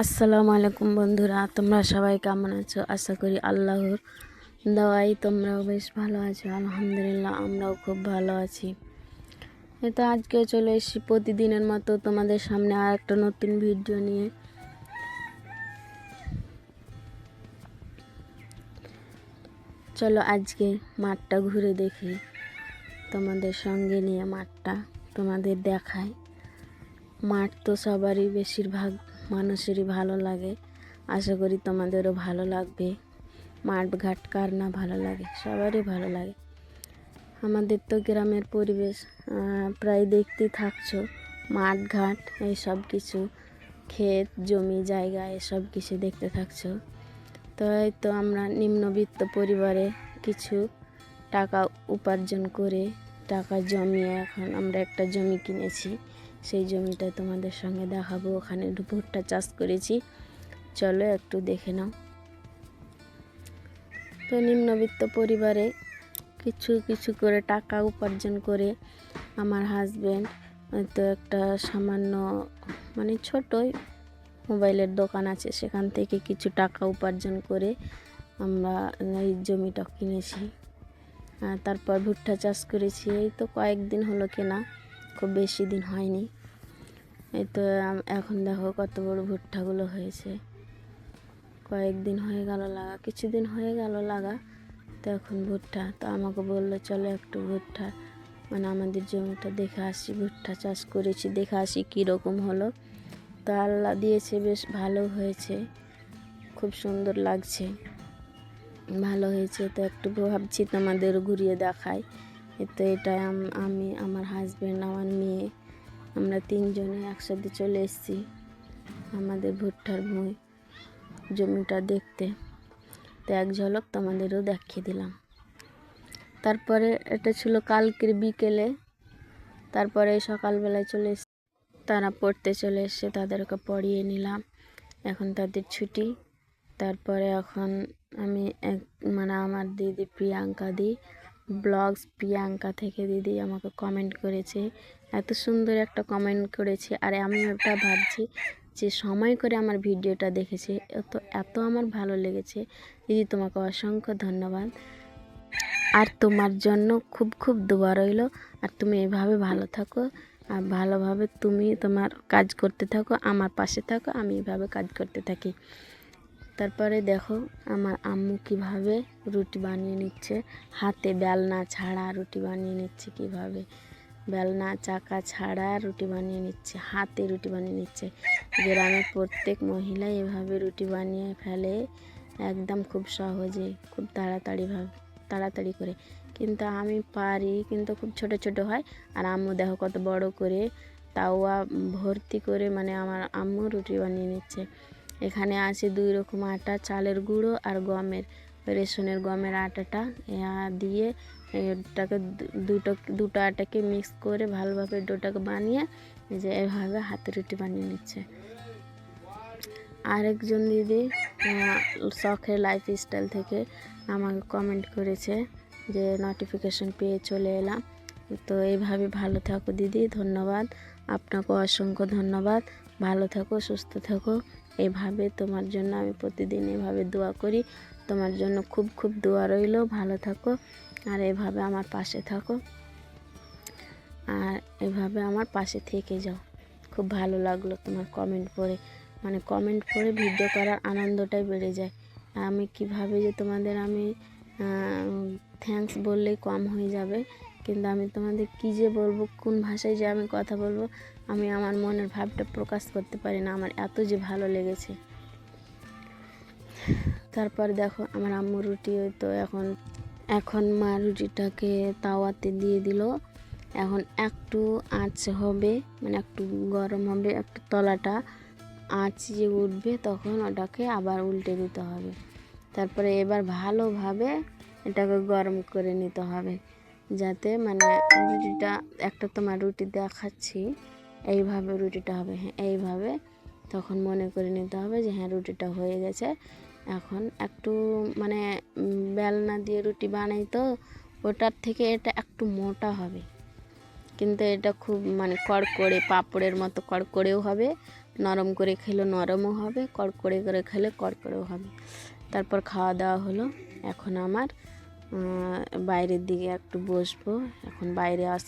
আসসালামু আলাইকুম বন্ধুরা, তোমরা সবাই কেমন আছো? আশা করি আল্লাহর দওয়াই তোমরাও বেশ ভালো আছো। আলহামদুলিল্লাহ, আমরাও খুব ভালো আছি। তো আজকেও চলে এসেছি প্রতিদিনের মতো তোমাদের সামনে আর একটা নতুন ভিডিও নিয়ে। চলো আজকে মাঠটা ঘুরে দেখি। তোমাদের সঙ্গে নিয়ে মাঠটা তোমাদের দেখায় মাঠ তো সবারই বেশিরভাগ। মানুষেরই ভালো লাগে। আশা করি তোমাদেরও ভালো লাগবে। মাঠ ঘাট কার না ভালো লাগে? সবারই ভালো লাগে। আমাদের তো গ্রামের পরিবেশ প্রায় দেখতেই থাকছো। মাঠ ঘাট, এই সব কিছু, ক্ষেত, জমি, জায়গা এসব কিছু দেখতে থাকছো। তো এই তো আমরা নিম্নবিত্ত পরিবারে কিছু টাকা উপার্জন করে, টাকা জমিয়ে এখন আমরা একটা জমি কিনেছি। সেই জমিটা তোমাদের সঙ্গে দেখাবো। ওখানে ভুট্টা চাষ করেছি। চলো একটু দেখে নাও। তো নিম্নবিত্ত পরিবারে কিছু কিছু করে টাকা উপার্জন করে আমার হাজব্যান্ড তো একটা সামান্য মানে ছোটই মোবাইলের দোকান আছে। সেখান থেকে কিছু টাকা উপার্জন করে আমরা এই জমিটা কিনেছি। তারপর ভুট্টা চাষ করেছি। এই তো কয়েকদিন হলো কেনা। খুব বেশি দিন হয়নি। এই তো এখন দেখো কত বড় ভুট্টাগুলো হয়েছে। কয়েকদিন হয়ে গেল লাগা, কিছুদিন হয়ে গেল লাগা, তো এখন ভুট্টা। তো আমাকে বলল, চলো একটু ভুট্টা। মানে আমাদের জমিটা দেখে আসি, ভুট্টা চাষ করেছি, দেখে আসি কীরকম হলো। তো আল্লাহ দিয়েছে, বেশ ভালো হয়েছে। খুব সুন্দর লাগছে। ভালো হয়েছে, তো একটু ভাবছি তোমাদের ঘুরিয়ে দেখাই। তো এটা আমি আমার হাজব্যান্ড আমার মেয়ে, আমরা তিনজনে একসাথে চলে এসেছি আমাদের ভুট্টার ভুঁই জমিটা দেখতে। তো এক ঝলক তোমাদেরও দেখিয়ে দিলাম। তারপরে এটা ছিল কালকের বিকেলে, তারপরে সকালবেলায় চলে এসে তারা পড়তে চলে এসছে তাদেরকে পড়িয়ে নিলাম। এখন তাদের ছুটি। তারপরে এখন আমি এক মানে আমার দিদি প্রিয়াঙ্কা দি ব্লগস প্রিয়াঙ্কা থেকে দিদি আমাকে কমেন্ট করেছে। এত সুন্দর একটা কমেন্ট করেছে। আর আমি ওটা ভাবছি যে সময় করে আমার ভিডিওটা দেখেছে। এত এত আমার ভালো লেগেছে। দিদি তোমাকে অসংখ্য ধন্যবাদ। আর তোমার জন্য খুব খুব দোয়া রইল। আর তুমি এভাবে ভালো থাকো। আর ভালোভাবে তুমি তোমার কাজ করতে থাকো, আমার পাশে থাকো, আমি এভাবে কাজ করতে থাকি। তারপরে দেখো আমার আম্মু কীভাবে রুটি বানিয়ে নিচ্ছে। হাতে বেলনা ছাড়া রুটি বানিয়ে নিচ্ছে কীভাবে? বেলনা, চাকা ছাড়া রুটি বানিয়ে নিচ্ছে, হাতে রুটি বানিয়ে নিচ্ছে। গ্রামের প্রত্যেক মহিলা এভাবে রুটি বানিয়ে ফেলে একদম খুব সহজে, খুব তাড়াতাড়ি ভাবে, তাড়াতাড়ি করে। কিন্তু আমি পারি, কিন্তু খুব ছোট ছোট হয়। আর আম্মু দেখো কত বড় করে তাওয়া ভর্তি করে মানে আমার আম্মু রুটি বানিয়ে নিচ্ছে। এখানে আছে দুই রকম আটা, চালের গুঁড়ো আর গমের রেশনের গমের আটাটা। দিয়ে এটাকে দুটো দুটো আটাকে মিক্স করে ভালোভাবে ডোটাকে বানিয়ে যে এভাবে হাতে রুটি বানিয়ে নিচ্ছে। আরেকজন দিদি শখের লাইফ স্টাইল থেকে আমাকে কমেন্ট করেছে যে নোটিফিকেশন পেয়ে চলে এলাম। তো এইভাবে ভালো থাকো দিদি, ধন্যবাদ। আপনাকে অসংখ্য ধন্যবাদ। ভালো থাকো, সুস্থ থাকো। এভাবে তোমার জন্য আমি প্রতিদিন এভাবে দোয়া করি। তোমার জন্য খুব খুব দোয়া রইল। ভালো থাকো আর এভাবে আমার পাশে থাকো। আর এভাবে আমার পাশে থেকে যাও। খুব ভালো লাগল তোমার কমেন্ট পড়ে। মানে কমেন্ট পড়ে ভিডিও করার আনন্দটাই বেড়ে যায়। আমি কীভাবে যে তোমাদের আমি থ্যাঙ্কস বললেই কম হয়ে যাবে। কিন্তু আমি তোমাদের কী যে বলব, কোন ভাষায় যে আমি কথা বলব, আমি আমার মনের ভাবটা প্রকাশ করতে পারি না। আমার এত যে ভালো লেগেছে। তারপর দেখো, আমার আম্মু রুটি তো এখন এখন মা রুটিটাকে তাওয়াতে দিয়ে দিল। এখন একটু আঁচ হবে মানে একটু গরম হবে, একটু তলাটা আঁচ যে উঠবে তখন ওটাকে আবার উল্টে দিতে হবে। তারপরে এবার ভালোভাবে এটাকে গরম করে নিতে হবে। যাতে মানে রুটিটা, একটা তোমার রুটি দেখাচ্ছি, এইভাবে রুটিটা হবে হ্যাঁ এইভাবে তখন মনে করে নিতে হবে যে হ্যাঁ রুটিটা হয়ে গেছে। এখন একটু মানে বেলনা দিয়ে রুটি বানাই তো, ওটার থেকে এটা একটু মোটা হবে। কিন্তু এটা খুব মানে কড়কড়ে, পাঁপড়ের মতো কড়কড়েও হবে, নরম করে খেলে নরমও হবে, কড়কড়ে করে খেলে কড়কড়েও হবে। তারপর খাওয়া দাওয়া হলো, এখন আমার বাইরের দিকে একটু বসবো। এখন বাইরে আস